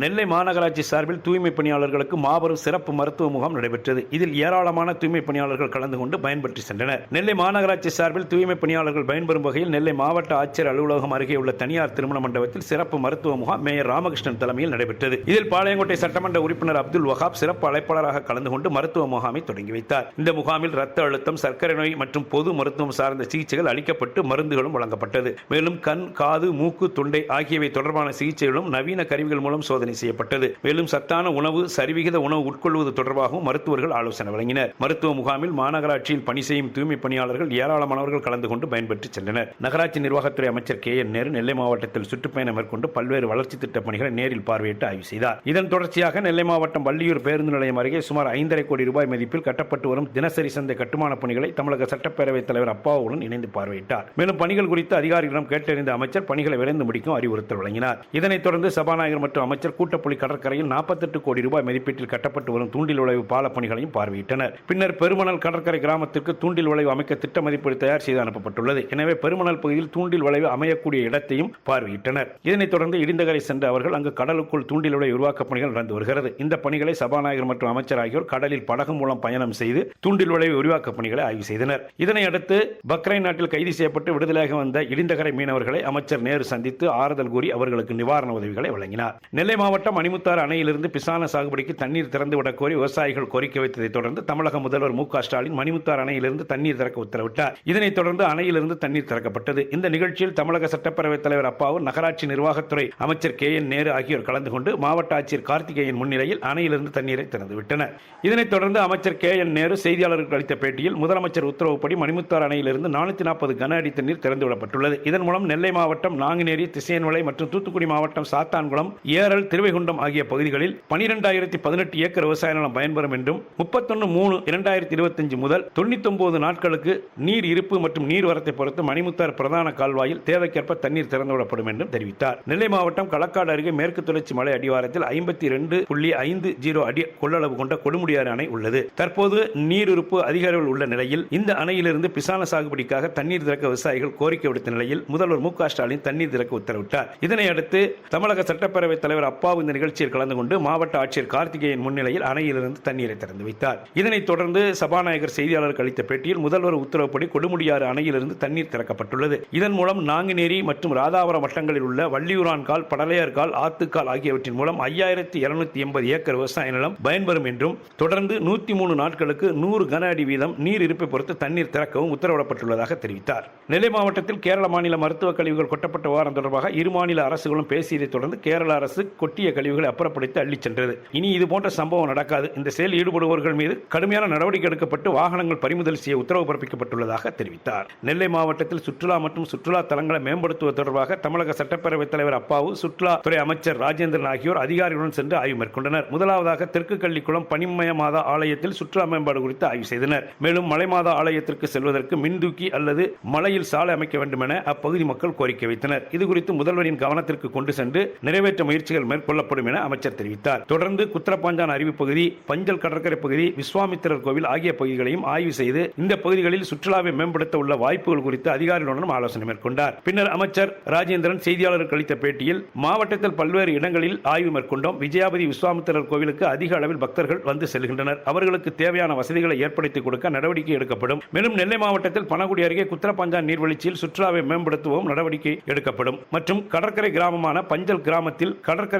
நெல்லை மாநகராட்சி சார்பில் தூய்மை பணியாளர்களுக்கு மாபெரும் சிறப்பு மருத்துவ முகாம் நடைபெற்றது. இதில் ஏராளமான தூய்மை பணியாளர்கள் கலந்து கொண்டு பயன்பற்றி சென்றனர். நெல்லை மாநகராட்சி சார்பில் தூய்மை பணியாளர்கள் பயன்பெறும் வகையில் நெல்லை மாவட்ட ஆட்சியர் அலுவலகம் அருகே உள்ள தனியார் திருமண மண்டபத்தில் சிறப்பு மருத்துவ முகாம் மேயர் ராமகிருஷ்ணன் தலைமையில் நடைபெற்றது. இதில் பாளையங்கோட்டை சட்டமன்ற உறுப்பினர் அப்துல் வஹாப் சிறப்பு அழைப்பாளராக கலந்து கொண்டு மருத்துவ முகாமை தொடங்கி வைத்தார். இந்த முகாமில் ரத்த அழுத்தம் சர்க்கரை நோய் மற்றும் பொது மருத்துவம் சார்ந்த சிகிச்சைகள் அளிக்கப்பட்டு மருந்துகளும் வழங்கப்பட்டது. மேலும் கண் காது மூக்கு தொண்டை ஆகியவை தொடர்பான சிகிச்சைகளும் நவீன கருவிகள் மூலம் சோதனை செய்யப்பட்டது. மேலும் சத்தான உணவு சரிவிகித உணவு உட்கொள்வது தொடர்பாகவும் மருத்துவர்கள் ஆலோசனை வழங்கினர். மருத்துவ முகாமில் மாநகராட்சியில் பணி செய்யும் தூய்மை பணியாளர்கள் ஏராளமானவர்கள் கலந்து கொண்டு பயன்பெற்று சென்றனர். நகராட்சி நிர்வாகத்துறை அமைச்சர் கே என் நேரு நெல்லை மாவட்டத்தில் சுற்றுப்பயணம் மேற்கொண்டு பல்வேறு வளர்ச்சி திட்ட பணிகளை நேரில் பார்வையிட்டு ஆய்வு செய்தார். இதன் தொடர்ச்சியாக நெல்லை மாவட்டம் வள்ளியூர் பேருந்து நிலையம் அருகே சுமார் ஐந்தரை கோடி ரூபாய் மதிப்பில் கட்டப்பட்டு வரும் தினசரி சந்தை கட்டுமான பணிகளை தமிழக சட்டப்பேரவைத் தலைவர் அப்பாவுடன் இணைந்து பார்வையிட்டார். மேலும் பணிகள் குறித்து அதிகாரிகளிடம் கேட்டறிந்த அமைச்சர் பணிகளை விரைந்து முடிக்கும் அறிவுறுத்தல் வழங்கினார். இதனைத் தொடர்ந்து சபாநாயகர் மற்றும் அமைச்சர் கூட்டப்புலி கடற்கரையில் நாற்பத்தெட்டு கோடி ரூபாய் மதிப்பீட்டில் கட்டப்பட்டு வரும் தூண்டில் உழைவு பால பணிகளையும் பார்வையிட்டனர். பின்னர் பெருமணல் கடற்கரை கிராமத்திற்கு தூண்டில் உழைவு அமைக்க திட்ட மதிப்பீடு தயார் செய்து அனுப்பப்பட்டுள்ளது. எனவே பெருமணல் பகுதியில் தூண்டில் விளைவு அமையக்கூடிய இடத்தையும் பார்வையிட்டனர். இதனைத் தொடர்ந்து இடிந்தகரை சென்ற அவர்கள் அங்கு கடலுக்குள் தூண்டில் உழைவு உருவாக்க பணிகள் நடந்து வருகிறது. இந்த பணிகளை சபாநாயகர் மற்றும் அமைச்சர் ஆகியோர் கடலில் படகு மூலம் பயணம் செய்து தூண்டில் உழைவு உருவாக்க பணிகளை ஆய்வு செய்தனர். இதனை அடுத்து பக்ரைன் நாட்டில் கைது செய்யப்பட்டு விடுதலையாக வந்த இடிந்தகரை மீனவர்களை அமைச்சர் நேரு சந்தித்து ஆறுதல் கூறி அவர்களுக்கு நிவாரண உதவிகளை வழங்கினார். நெல்லை மாவட்டம் மணிமுத்தாறு அணையிலிருந்து பிசான சாகுபடிக்கு தண்ணீர் திறந்துவிடக் கோரி விவசாயிகள் கோரிக்கை வைத்ததை தொடர்ந்து தமிழக முதல்வர் மு க ஸ்டாலின் மணிமுத்தாறு அணையிலிருந்து தண்ணீர் திறக்க உத்தரவிட்டார். இதனைத் தொடர்ந்து அணையிலிருந்து தண்ணீர் திறக்கப்பட்டது. இந்த நிகழ்ச்சியில் தமிழக சட்டப்பேரவைத் தலைவர் அப்பாவு நகராட்சி நிர்வாகத்துறை அமைச்சர் கே என் நேரு ஆகியோர் கலந்து கொண்டு மாவட்ட ஆட்சியர் கார்த்திகேயன் முன்னிலையில் அணையிலிருந்து தண்ணீரை திறந்துவிட்டனர் இதனைத் தொடர்ந்து அமைச்சர் கே என் நேரு செய்தியாளர்களுக்கு அளித்த பேட்டியில் முதலமைச்சர் உத்தரவுப்படி மணிமுத்தாறு அணையிலிருந்து நானூற்றி நாற்பது கன அடி தண்ணீர் திறந்துவிடப்பட்டுள்ளது இதன் மூலம் நெல்லை மாவட்டம் நாங்குநேரி திசையன்மலை மற்றும் தூத்துக்குடி மாவட்டம் சாத்தான்குளம் ஏரல் திருவைகுண்டம் ஆகிய பகுதிகளில் பனிரெண்டாயிரத்தி பதினெட்டு ஏக்கர் விவசாய நிலம் பயன்பெறும் என்றும் முப்பத்தொன்று மூணு இரண்டாயிரத்தி இருபத்தஞ்சு முதல் தொண்ணூத்தொன்பது நாட்களுக்கு நீர் இருப்பு மற்றும் நீர்வரத்தை பொறுத்து மணிமுத்தார் பிரதான கால்வாயில் தேவைக்கேற்ப தண்ணீர் திறந்துவிடப்படும் என்றும் தெரிவித்தார். நெல்லை மாவட்டம் களக்காடு அருகே மேற்கு தொடர்ச்சி மலை அடிவாரத்தில் ஐம்பத்தி ரெண்டு புள்ளி ஐந்து ஜீரோ அடி கொள்ளளவு கொண்ட கொடுமுடியாறு அணை உள்ளது. தற்போது நீர் இருப்பு அதிக அளவில் உள்ள நிலையில் இந்த அணையிலிருந்து பிசான சாகுபடிக்காக தண்ணீர் திறக்க விவசாயிகள் கோரிக்கை விடுத்த நிலையில் முதல்வர் மு க ஸ்டாலின் தண்ணீர் திறக்க உத்தரவிட்டார். இதனையடுத்து தமிழக சட்டப்பேரவைத் தலைவர் அப்பாவு இந்த நிகழ்ச்சியில் கலந்து கொண்டு மாவட்ட ஆட்சியர் கார்த்திகேயன் முன்னிலையில் அணையிலிருந்து தண்ணீரை திறந்து வைத்தார். இதனைத் தொடர்ந்து சபாநாயகர் செய்தியாளருக்கு அளித்த பேட்டியில் முதல்வர் உத்தரவுப்படி கொடுமுடியாறு அணையிலிருந்து தண்ணீர் திறக்கப்பட்டுள்ளது. இதன் மூலம் நாங்குநேரி மற்றும் ராதாபுரம் வட்டங்களில் உள்ள வள்ளியூரான்கால் படலையார்கால் ஆத்துக்கால் ஆகியவற்றின் மூலம் ஐயாயிரத்தி இருநூத்தி எண்பது ஏக்கர் விவசாய நிலம் பயன்பெறும் என்றும் தொடர்ந்து நூத்தி மூணு நாட்களுக்கு நூறு கன அடி வீதம் நீர் இருப்பை பொறுத்து தண்ணீர் திறக்கவும் உத்தரவிடப்பட்டுள்ளதாக தெரிவித்தார். நெல்லை மாவட்டத்தில் கேரள மாநில மருத்துவக் கழிவுகள் கொட்டப்பட்ட விவகாரம் தொடர்பாக இரு மாநில அரசுகளும் பேசியதைத் தொடர்ந்து கேரள அரசு கொட்டிய கழிவுகளை அப்புறப்படுத்தி அள்ளிச் சென்றது. இனி இது போன்ற சம்பவம் நடக்காது. இந்த செயல் ஈடுபடுபவர்கள் மீது கடுமையான நடவடிக்கை எடுக்கப்பட்டு வாகனங்கள் பறிமுதல் செய்ய உத்தரவு பிறப்பிக்கப்பட்டுள்ளதாக தெரிவித்தார். நெல்லை மாவட்டத்தில் சுற்றுலா மற்றும் சுற்றுலா தலங்களை மேம்படுத்துவது தொடர்பாக தமிழக சட்டப்பேரவைத் தலைவர் அப்பாவு சுற்றுலாத்துறை அமைச்சர் ராஜேந்திரன் ஆகியோர் அதிகாரிகளுடன் சென்று ஆய்வு மேற்கொண்டனர். முதலாவதாக தெற்கு கள்ளிக்குளம் பனிமய மாதா ஆலயத்தில் சுற்றுலா மேம்பாடு குறித்து ஆய்வு செய்தனர். மேலும் மலை மாதா ஆலயத்திற்கு செல்வதற்கு மின்தூக்கி அல்லது மலையில் சாலை அமைக்க வேண்டும் என அப்பகுதி மக்கள் கோரிக்கை வைத்தனர். இது குறித்து முதல்வரின் கவனத்திற்கு கொண்டு சென்று நிறைவேற்ற முயற்சிகள் மேற்கொள்ளப்படும் என அமைச்சர் தெரிவித்தார். தொடர்ந்து குத்திரப்பாஞ்சான் அருவி பகுதி பஞ்சல் கடற்கரை பகுதி விஸ்வாமித்திரர் கோவில் ஆகிய பகுதிகளையும் ஆய்வு செய்து இந்த பகுதிகளில் சுற்றுலாவை மேம்படுத்த உள்ள வாய்ப்புகள் குறித்து அதிகாரிகளுடன் ஆலோசனை மேற்கொண்டார். பின்னர் அமைச்சர் ராஜேந்திரன் செய்தியாளருக்கு அளித்த பேட்டியில் மாவட்டத்தில் பல்வேறு இடங்களில் ஆய்வு மேற்கொண்டோம். விஜயாபதி விஸ்வாமித்திரர் கோவிலுக்கு அதிக அளவில் பக்தர்கள் வந்து செல்கின்றனர். அவர்களுக்கு தேவையான வசதிகளை ஏற்படுத்தி கொடுக்க நடவடிக்கை எடுக்கப்படும். மேலும் நெல்லை மாவட்டத்தில் பனகுடி அருகே குத்திரப்பாஞ்சான் நீர்வீழ்ச்சியில் சுற்றுலாவை மேம்படுத்தவும் நடவடிக்கை எடுக்கப்படும். மற்றும் கடற்கரை கிராமமான பஞ்சல் கிராமத்தில்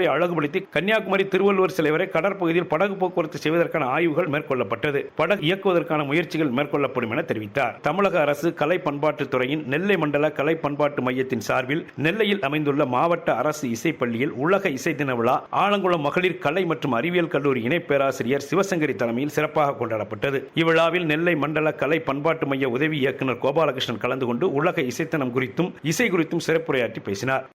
கடற்கரை அழகுபடுத்தி கன்னியாகுமரி திருவள்ளுவர் சிலை வரை கடற்பகுதியில் படகு போக்குவரத்து செய்வதற்கான ஆய்வுகள் மேற்கொள்ளப்பட்டது. படகு இயக்குவதற்கான முயற்சிகள் மேற்கொள்ளப்படும் என தெரிவித்தார். தமிழக அரசு கலை பண்பாட்டுத் துறையின் நெல்லை மண்டல கலை பண்பாட்டு மையத்தின் சார்பில் நெல்லையில் அமைந்துள்ள மாவட்ட அரசு இசைப்பள்ளியில் உலக இசை தின விழா ஆலங்குளம் மகளிர் கலை மற்றும் அறிவியல் கல்லூரி இணை பேராசிரியர் சிவசங்கரி தலைமையில் சிறப்பாக கொண்டாடப்பட்டது. இவ்விழாவில் நெல்லை மண்டல கலை பண்பாட்டு மைய உதவி இயக்குநர் கோபாலகிருஷ்ணன் கலந்து கொண்டு உலக இசைத்தனம் குறித்தும் இசை குறித்தும் சிறப்புரையாற்றி பேசினார்.